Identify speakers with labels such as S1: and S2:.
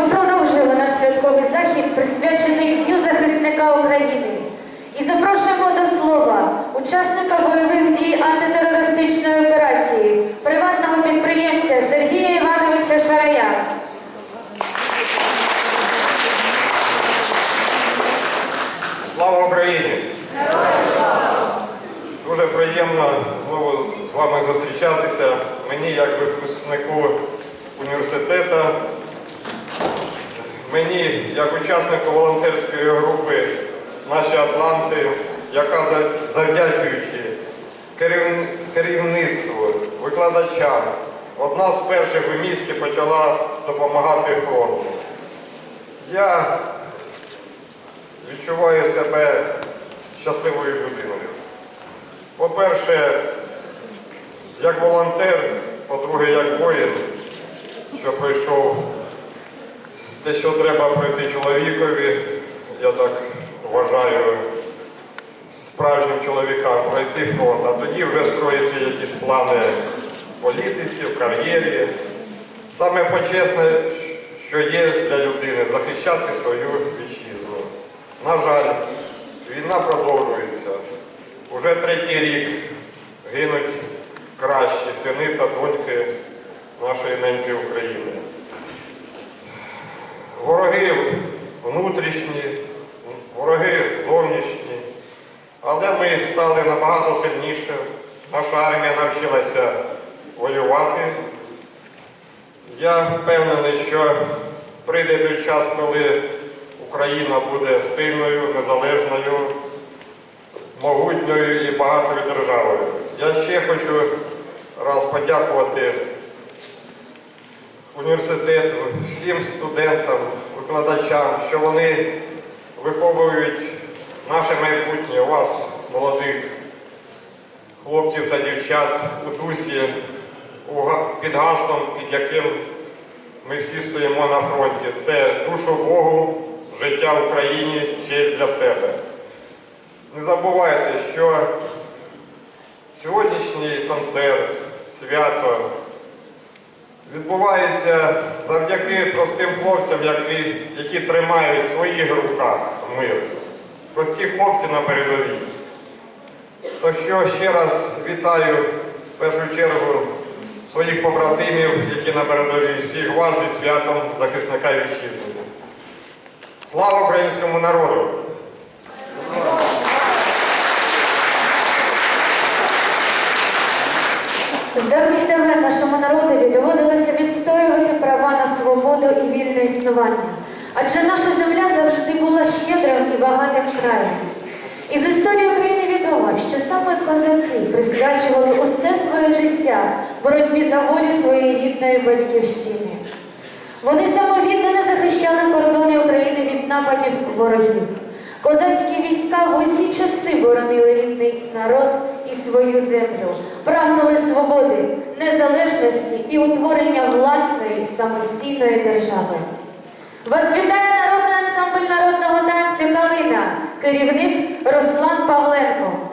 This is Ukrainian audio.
S1: Ми продовжуємо наш святковий захід, присвячений Дню захисника України. І запрошуємо до слова учасника бойових дій антитерористичної операції, приватного підприємця Сергія Івановича Шарая.
S2: Слава Україні! Дуже приємно знову з вами зустрічатися. Мені як випускнику університету, мені як учаснику волонтерської групи Наші Атланти, яка завдячуючи керівництву, викладачам, одна з перших у місті почала допомагати фронту. Я відчуваю себе щасливою людиною. По-перше, як волонтер, по-друге, як воїн, що пройшов те, що треба пройти чоловікові, я так вважаю, справжнім чоловікам пройти фронт, а тоді вже строїти якісь плани в політиці, в кар'єрі. Саме почесне, що є для людини, захищати свою вітчизну. На жаль, війна продовжується. Уже третій рік гинуть кращі сини та доньки нашої неньки України. Ми стали набагато сильніше. Наша армія навчилася воювати. Я впевнений, що прийде той час, коли Україна буде сильною, незалежною, могутньою і багатою державою. Я ще хочу раз подякувати університету, всім студентам, викладачам, що вони виховують наше майбутнє, вас, молодих хлопців та дівчат у дусі, під гаслом, під яким ми всі стоїмо на фронті. Це душу Богу, життя Україні, честь для себе. Не забувайте, що сьогоднішній концерт, свято відбувається завдяки простим хлопцям, які, які тримають в своїх руках мир. Прості хлопці на передовій. Так що ще раз вітаю в першу чергу своїх побратимів, які на передовій, всіх вас зі святом захисника вітчизни. Слава українському народу!
S1: З давніх давен нашому народові доводилося відстоювати права на свободу і вільне існування. Адже наша земля завжди була щедрим і багатим краєм. Із історії України відомо, що саме козаки присвячували усе своє життя боротьбі за волю своєї рідної батьківщини. Вони самовіддано захищали кордони України від нападів ворогів. Козацькі війська в усі часи боронили рідний народ і свою землю, прагнули свободи, незалежності і утворення власної самостійної держави. Вас вітає народний ансамбль народного танцю Калина, керівник Руслан Павленко.